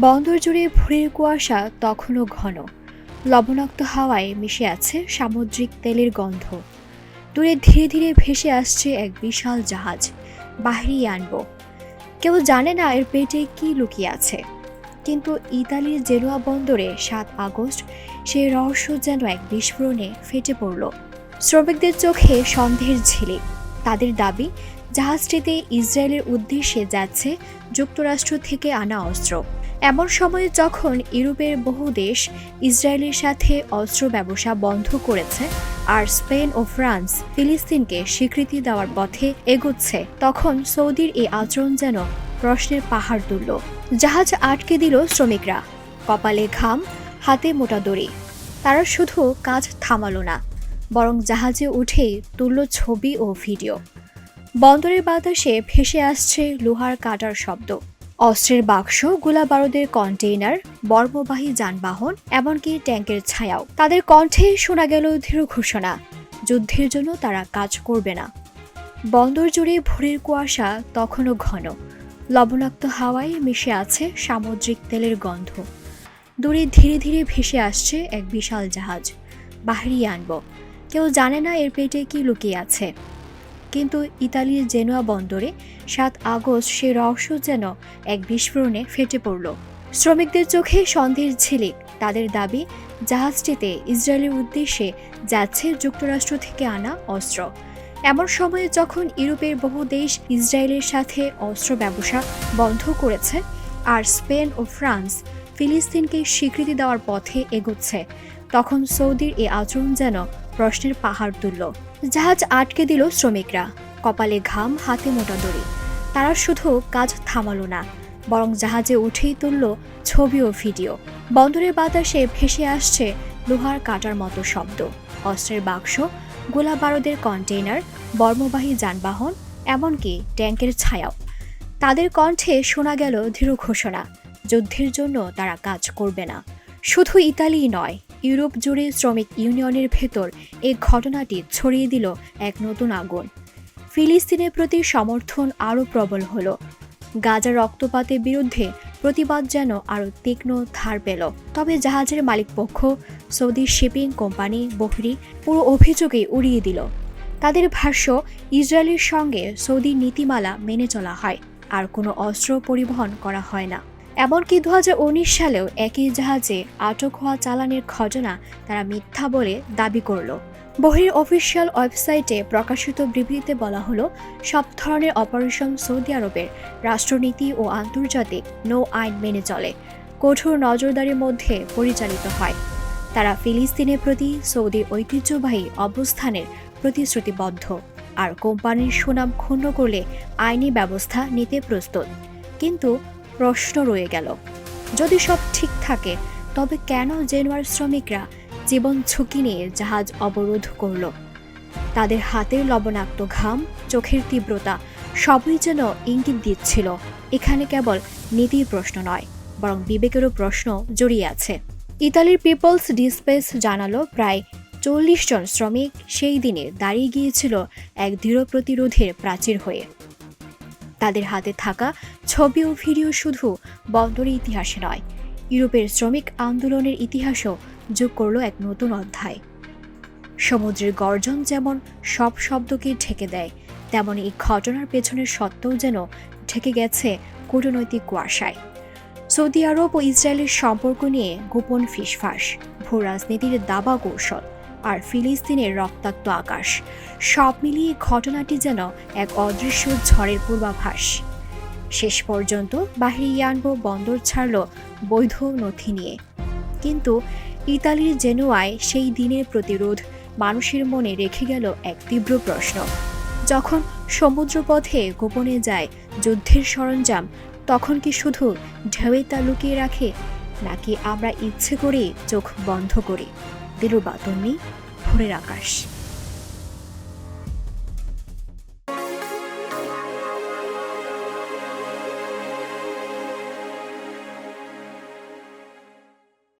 বন্দর জুড়ে ভোরের কুয়াশা তখনও ঘন। লবণাক্ত হাওয়ায় মিশে আছে সামুদ্রিক তেলের গন্ধ। দূরে ধীরে ধীরে ভেসে আসছে এক বিশাল জাহাজ। বাহিরিয়ে আনব। কেউ জানে না এর পেটে কি লুকিয়ে আছে। কিন্তু ইতালির জেনুয়া বন্দরে সাত আগস্ট সেই রহস্য যেন এক বিস্ফোরণে ফেটে পড়ল। শ্রমিকদের চোখে সন্দেহের ঝিলিক তাদের দাবি, জাহাজটিতে ইসরায়েলের উদ্দেশ্যে যাচ্ছে যুক্তরাষ্ট্র থেকে আনা অস্ত্র। এমন সময়ে যখন ইউরোপের বহু দেশ ইসরায়েলের সাথে অস্ত্র ব্যবসা বন্ধ করেছে আর স্পেন ও ফ্রান্স ফিলিস্তিনকে স্বীকৃতি দেওয়ার পথে এগোচ্ছে, তখন সৌদির এই আচরণ যেন প্রশ্নের পাহাড় তুলল। জাহাজ আটকে দিল শ্রমিকরা। কপালে ঘাম, হাতে মোটা দড়ি। তারা শুধু কাজ থামালো না, বরং জাহাজে উঠেই তুলল ছবি ও ভিডিও। বন্দরের বাতাসে ভেসে আসছে লোহার কাটার শব্দ। অস্ত্রের বাক্স গোলা বারুদের কন্টেইনার, বর্মবাহী যানবাহন, এমনকি ট্যাঙ্কের ছায়াও। তাদের কণ্ঠে শোনা গেল দৃঢ় ঘোষণা, যুদ্ধের জন্য তারা কাজ করবে না। বন্দর জুড়ে ভোরের কুয়াশা তখনও ঘন। লবণাক্ত হাওয়ায় মিশে আছে সামুদ্রিক তেলের গন্ধ। দূরে ধীরে ধীরে ভেসে আসছে এক বিশাল জাহাজ। বাহিরিয়ে আনব। কেউ জানে না এর পেটে কি লুকিয়ে আছে। কিন্তু ইতালির জেনুয়া বন্দরে সাত আগস্ট সে রহস্য যেন এক বিস্ফোরণে ফেটে পড়ল। শ্রমিকদের চোখে সন্দেহের ঝিলিক তাদের দাবি, জাহাজটিতে ইসরায়েলের উদ্দেশ্যে যাচ্ছে যুক্তরাষ্ট্র থেকে আনা অস্ত্র। এমন সময়ে যখন ইউরোপের বহু দেশ ইসরায়েলের সাথে অস্ত্র ব্যবসা বন্ধ করেছে আর স্পেন ও ফ্রান্স ফিলিস্তিনকে স্বীকৃতি দেওয়ার পথে এগোচ্ছে, তখন সৌদির এই আচরণ যেন প্রশ্নের পাহাড় তুলল। জাহাজ আটকে দিল শ্রমিকরা। কপালে ঘাম, হাতে মোটা দড়ি। তারা শুধু কাজ থামালো না, বরং জাহাজে উঠেই তুলল ছবি ও ভিডিও। বন্দরের বাতাসে ভেসে আসছে লোহার কাটার মতো শব্দ। অস্ত্রের বাক্স গোলা বারুদের কন্টেইনার, বর্মবাহী যানবাহন, এমনকি ট্যাঙ্কের ছায়াও। তাদের কণ্ঠে শোনা গেল দৃঢ় ঘোষণা, যুদ্ধের জন্য তারা কাজ করবে না। শুধু ইতালিই নয় ইউরোপ জুড়ে শ্রমিক ইউনিয়নের ভেতর এই ঘটনাটি ছড়িয়ে দিল এক নতুন আগুন। ফিলিস্তিনের প্রতি সমর্থন আরও প্রবল হলো। গাজা রক্তপাতের বিরুদ্ধে প্রতিবাদ যেন আরও তীক্ষ্ণ ধার পেল। তবে জাহাজের মালিকপক্ষ, সৌদি শিপিং কোম্পানি, বহরি পুরো অভিযোগই উড়িয়ে দিল। তাদের ভাষ্য, ইসরায়েলের সঙ্গে সৌদি নীতিমালা মেনে চলা হয়, আর কোনো অস্ত্র পরিবহন করা হয় না। এমনকি দু হাজার উনিশ সালেও একই জাহাজে আটক হওয়া চালানের ঘটনা তারা মিথ্যা বলে দাবি করল। বহির অফিসিয়াল ওয়েবসাইটে প্রকাশিত বিবৃতিতে বলা হলো, সব ধরনের অপারেশন সৌদি আরবের রাষ্ট্রনীতি ও আন্তর্জাতিক নৌ আইন মেনে চলে, কঠোর নজরদারির মধ্যে পরিচালিত হয়। তারা ফিলিস্তিনের প্রতি সৌদির ঐতিহ্যবাহী অবস্থানের প্রতিশ্রুতিবদ্ধ, আর কোম্পানির সুনাম ক্ষুণ্ণ করলে আইনি ব্যবস্থা নিতে প্রস্তুত। কিন্তু প্রশ্ন রয়ে গেল। যদি সব ঠিক থাকে, তবে কেন জেনুয়ার শ্রমিকরা জীবন ঝুঁকি নিয়ে জাহাজ অবরোধ করল? তাদের হাতের লবণাক্ত ঘাম, চোখের তীব্রতা, সবই যেন ইঙ্গিত দিচ্ছিল। এখানে কেবল নীতির প্রশ্ন নয়, বরং বিবেকেরও প্রশ্ন জড়িয়ে আছে। ইতালির পিপলস ডিসপেস জানালো, প্রায় চল্লিশ জন শ্রমিক সেই দিনে দাঁড়িয়ে গিয়েছিল এক দৃঢ় প্রতিরোধের প্রাচীর হয়ে। তাদের হাতে থাকা ছবি ও ভিডিও শুধু বন্দরের ইতিহাসে নয়, ইউরোপের শ্রমিক আন্দোলনের ইতিহাসও যোগ করল এক নতুন অধ্যায়। সমুদ্রের গর্জন যেমন সব শব্দকে ঢেকে দেয়, তেমন এই ঘটনার পেছনের সত্ত্বেও যেন ঢেকে গেছে কূটনৈতিক কুয়াশায়। সৌদি আরব ও ইসরায়েলের সম্পর্ক নিয়ে গোপন ফিসফাস ভূ রাজনীতির দাবা কৌশল। আর ফিলিস্তিনের রক্তাক্ত আকাশ। সব মিলিয়ে ঘটনাটি যেন এক অদৃশ্য ঝড়ের পূর্বাভাস। শেষ পর্যন্ত বাহিরে ইয়ানবো বন্দর ছাড়ল বৈধ নথি নিয়ে। কিন্তু ইতালির জেনুয়ায় সেই দিনের প্রতিরোধ মানুষের মনে রেখে গেল এক তীব্র প্রশ্ন। যখন সমুদ্রপথে গোপনে যায় যুদ্ধের সরঞ্জাম, তখন কি শুধু ঢেউয়ে তা লুকিয়ে রাখে, নাকি আমরা ইচ্ছে করে চোখ বন্ধ করি? দিলুর বাতন্নি ভোরের আকাশ।